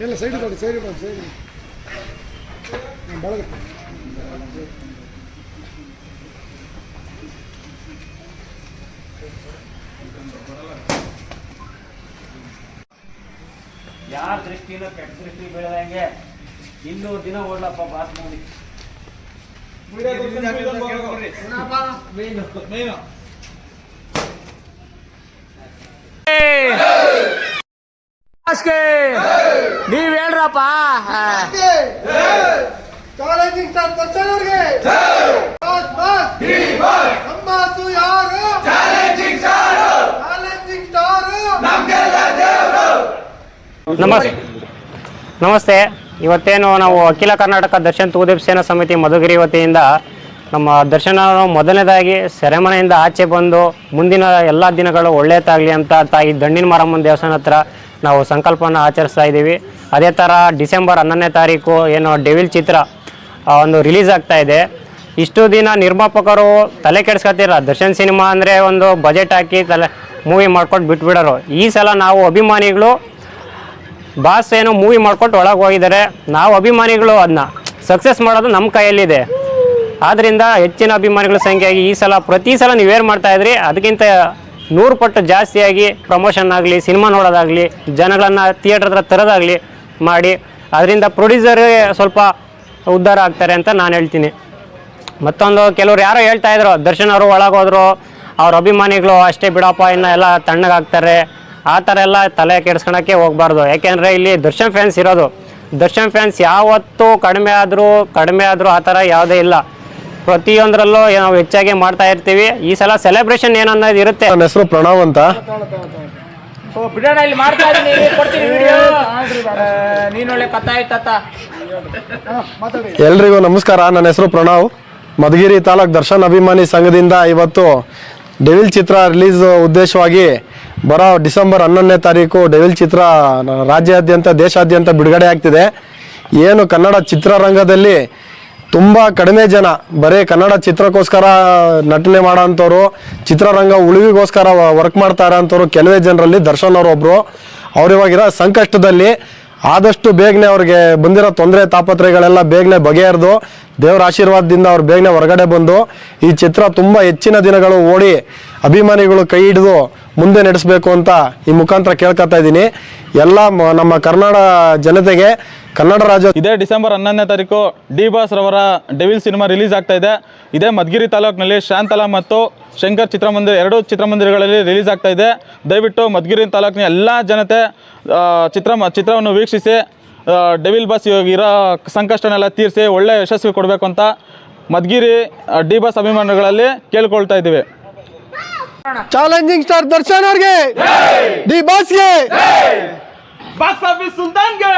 ಇಲ್ಲ ಸೈಡ್ ಮಾಡಿ ಸೈಡ್ ಮಾಡಿ ಸೈಡ್ ಬಳಗ ಯಾರ ದೃಷ್ಟಿನ ಕೆಟ್ಟ ದೃಷ್ಟಿ ಬೀಳದಂಗೆ ಇನ್ನೂರು ದಿನ ಓಡ್ಲಪ್ಪ ಬಾಸ್ ಮೂವಿ ನೀವ್ ಹೇಳ್ರಪ್ಪ. ಚಾಲೆಂಜಿಂಗ್ ಸ್ಟಾರ್ ದರ್ಶನ್ ಅವ್ರಿಗೆ ಬಾಸ್ ಬಾಸ್ ನಮ್ಮಾಸು ಯಾರು ಚಾಲೆಂಜಿಂಗ್ ಸ್ಟಾರ್ ಚಾಲೆಂಜಿಂಗ್ ಸ್ಟಾರ್ ನಮಸ್ತೆ ನಮಸ್ತೆ. ಇವತ್ತೇನು ನಾವು ಅಖಿಲ ಕರ್ನಾಟಕ ದರ್ಶನ್ ತೂದೀಪ್ ಸೇನಾ ಸಮಿತಿ ಮಧುಗಿರಿ ವತಿಯಿಂದ ನಮ್ಮ ದರ್ಶನ ಮೊದಲನೇದಾಗಿ ಸೆರೆಮನೆಯಿಂದ ಆಚೆ ಬಂದು ಮುಂದಿನ ಎಲ್ಲ ದಿನಗಳು ಒಳ್ಳೆಯದಾಗಲಿ ಅಂತ ತಾಯಿ ದಂಡಿನ ಮಾರಮ್ಮನ ದೇವಸ್ಥಾನ ಹತ್ರ ನಾವು ಸಂಕಲ್ಪನ ಆಚರಿಸ್ತಾ ಇದ್ದೀವಿ. ಅದೇ ಥರ ಡಿಸೆಂಬರ್ ಹನ್ನೊಂದನೇ ತಾರೀಕು ಏನು ಡೆವಿಲ್ ಚಿತ್ರ ಒಂದು ರಿಲೀಸ್ ಆಗ್ತಾ ಇದೆ. ಇಷ್ಟು ದಿನ ನಿರ್ಮಾಪಕರು ತಲೆ ಕೆಡಿಸ್ಕೊತಿರ ದರ್ಶನ್ ಸಿನಿಮಾ ಅಂದರೆ ಒಂದು ಬಜೆಟ್ ಹಾಕಿ ತಲೆ ಮೂವಿ ಮಾಡ್ಕೊಂಡು ಬಿಟ್ಬಿಡೋರು. ಈ ಸಲ ನಾವು ಅಭಿಮಾನಿಗಳು ಬಾಸ್ ಏನೋ ಮೂವಿ ಮಾಡ್ಕೊಟ್ಟು ಒಳಗೆ ಹೋಗಿದ್ದಾರೆ. ನಾವು ಅಭಿಮಾನಿಗಳು ಅದನ್ನ ಸಕ್ಸಸ್ ಮಾಡೋದು ನಮ್ಮ ಕೈಯಲ್ಲಿದೆ. ಆದ್ದರಿಂದ ಹೆಚ್ಚಿನ ಅಭಿಮಾನಿಗಳ ಸಂಖ್ಯೆಯಾಗಿ ಈ ಸಲ ಪ್ರತಿ ಸಲ ನೀವೇನು ಮಾಡ್ತಾ ಇದ್ರಿ, ಅದಕ್ಕಿಂತ ನೂರು ಪಟ್ಟು ಜಾಸ್ತಿಯಾಗಿ ಪ್ರಮೋಷನ್ ಆಗಲಿ, ಸಿನಿಮಾ ನೋಡೋದಾಗಲಿ, ಜನಗಳನ್ನು ಥಿಯೇಟ್ರ್ ಹತ್ರ ತರೋದಾಗಲಿ ಮಾಡಿ ಅದರಿಂದ ಪ್ರೊಡ್ಯೂಸರ್ಗೆ ಸ್ವಲ್ಪ ಉದ್ಧಾರ ಆಗ್ತಾರೆ ಅಂತ ನಾನು ಹೇಳ್ತೀನಿ. ಮತ್ತೊಂದು ಕೆಲವ್ರು ಯಾರೋ ಹೇಳ್ತಾ ಇದ್ರು, ದರ್ಶನ್ ಅವರು ಒಳಗೆ ಹೋದ್ರು, ಅವ್ರ ಅಭಿಮಾನಿಗಳು ಅಷ್ಟೇ ಬಿಡಪ್ಪ, ಇನ್ನು ಎಲ್ಲ ತಣ್ಣಗಾಗ್ತಾರೆ ಆ ಥರ ಎಲ್ಲ ತಲೆ ಕೆಡಿಸ್ಕೊಳಕ್ಕೆ ಹೋಗ್ಬಾರ್ದು. ಯಾಕೆಂದರೆ ಇಲ್ಲಿ ದರ್ಶನ್ ಫ್ಯಾನ್ಸ್ ಇರೋದು. ದರ್ಶನ್ ಫ್ಯಾನ್ಸ್ ಯಾವತ್ತೂ ಕಡಿಮೆ ಆದರೂ ಕಡಿಮೆ ಆದರೂ ಆ ಥರ ಯಾವುದೇ ಇಲ್ಲ. ಪ್ರತಿಯೊಂದರಲ್ಲೂ ನಾವು ಹೆಚ್ಚಾಗಿ ಮಾಡ್ತಾ ಇರ್ತೀವಿ. ಈ ಸಲ ಸೆಲೆಬ್ರೇಷನ್ ಏನನ್ನೋದು ಇರುತ್ತೆ. ನನ್ನ ಹೆಸರು ಪ್ರಣವ್ ಅಂತ. ಬಿಡೋಣ ಇಲ್ಲಿ ಮಾಡ್ತಾ ಇದೀನಿ ಕೊಡ್ತೀನಿ ವಿಡಿಯೋ ನೀನ್ ಒಳ್ಳೆ ಕತ್ತ ಆಯ್ತತ್ತ ಎಲ್ರಿಗೂ ನಮಸ್ಕಾರ. ನನ್ನ ಹೆಸರು ಪ್ರಣವ್. ಮಧುಗಿರಿ ತಾಲೂಕ್ ದರ್ಶನ್ ಅಭಿಮಾನಿ ಸಂಘದಿಂದ ಇವತ್ತು ಡೆವಿಲ್ ಚಿತ್ರ ರಿಲೀಸ್ ಉದ್ದೇಶವಾಗಿ ಬರೋ ಡಿಸೆಂಬರ್ ಹನ್ನೊಂದನೇ ತಾರೀಕು ಡೆವಿಲ್ ಚಿತ್ರ ರಾಜ್ಯಾದ್ಯಂತ, ದೇಶಾದ್ಯಂತ ಬಿಡುಗಡೆ ಆಗ್ತಿದೆ. ಏನು ಕನ್ನಡ ಚಿತ್ರರಂಗದಲ್ಲಿ ತುಂಬ ಕಡಿಮೆ ಜನ, ಬರೀ ಕನ್ನಡ ಚಿತ್ರಕ್ಕೋಸ್ಕರ ನಟನೆ ಮಾಡೋ ಅಂಥವ್ರು ಚಿತ್ರರಂಗ ಉಳಿವಿಗೋಸ್ಕರ ವರ್ಕ್ ಮಾಡ್ತಾ ಇರೋಂಥವ್ರು ಕೆಲವೇ ಜನರಲ್ಲಿ, ದರ್ಶನ್ ಅವರು ಒಬ್ಬರು ಅವ್ರು ಇವಾಗಿರೋ ಸಂಕಷ್ಟದಲ್ಲಿ ಆದಷ್ಟು ಬೇಗನೆ ಅವ್ರಿಗೆ ಬಂದಿರೋ ತೊಂದರೆ ತಾಪತ್ರೆಗಳೆಲ್ಲ ಬೇಗನೆ ಬಗೆಹರಿದು, ದೇವರ ಆಶೀರ್ವಾದದಿಂದ ಅವ್ರು ಬೇಗನೆ ಹೊರಗಡೆ ಬಂದು, ಈ ಚಿತ್ರ ತುಂಬ ಹೆಚ್ಚಿನ ದಿನಗಳು ಓಡಿ ಅಭಿಮಾನಿಗಳು ಕೈ ಹಿಡಿದು ಮುಂದೆ ನಡೆಸಬೇಕು ಅಂತ ಈ ಮುಖಾಂತರ ಕೇಳ್ಕೊತಾ ಇದ್ದೀನಿ. ಎಲ್ಲ ನಮ್ಮ ಕನ್ನಡ ಜನತೆಗೆ, ಕನ್ನಡ ರಾಜ್ಯ ಇದೇ ಡಿಸೆಂಬರ್ ಹನ್ನೊಂದನೇ ತಾರೀಕು ಡಿ ಬಾಸ್ ರವರ ಡೆವಿಲ್ ಸಿನಿಮಾ ರಿಲೀಸ್ ಆಗ್ತಾ ಇದೆ. ಇದೇ ಮಧುಗಿರಿ ತಾಲೂಕಿನಲ್ಲಿ ಶಾಂತಲಾ ಮತ್ತು ಶಂಕರ್ ಚಿತ್ರಮಂದಿರ, ಎರಡೂ ಚಿತ್ರಮಂದಿರಗಳಲ್ಲಿ ರಿಲೀಸ್ ಆಗ್ತಾ ಇದೆ. ದಯವಿಟ್ಟು ಮಧುಗಿರಿ ತಾಲೂಕಿನ ಎಲ್ಲ ಜನತೆ ಚಿತ್ರ, ಚಿತ್ರವನ್ನು ವೀಕ್ಷಿಸಿ ಡೆವಿಲ್ ಬಾಸ್ ಇವಾಗ ಇರೋ ಸಂಕಷ್ಟನೆಲ್ಲ ತೀರಿಸಿ ಒಳ್ಳೆ ಯಶಸ್ವಿ ಕೊಡಬೇಕು ಅಂತ ಮಧುಗಿರಿ ಡಿ ಬಾಸ್ ಅಭಿಮಾನಿಗಳಲ್ಲಿ ಕೇಳ್ಕೊಳ್ತಾ ಇದ್ದೀವಿ. ಚಾಲೆಂಜಿಂಗ್ ಸ್ಟಾರ್ ದರ್ಶನ್ ಅವ್ರಿಗೆ ಡಿ ಬಾಸ್ಗೆ ಬಾಕ್ಸ್ ಆಫೀಸ್ ಸುಲ್ತಾನ್ಗೆ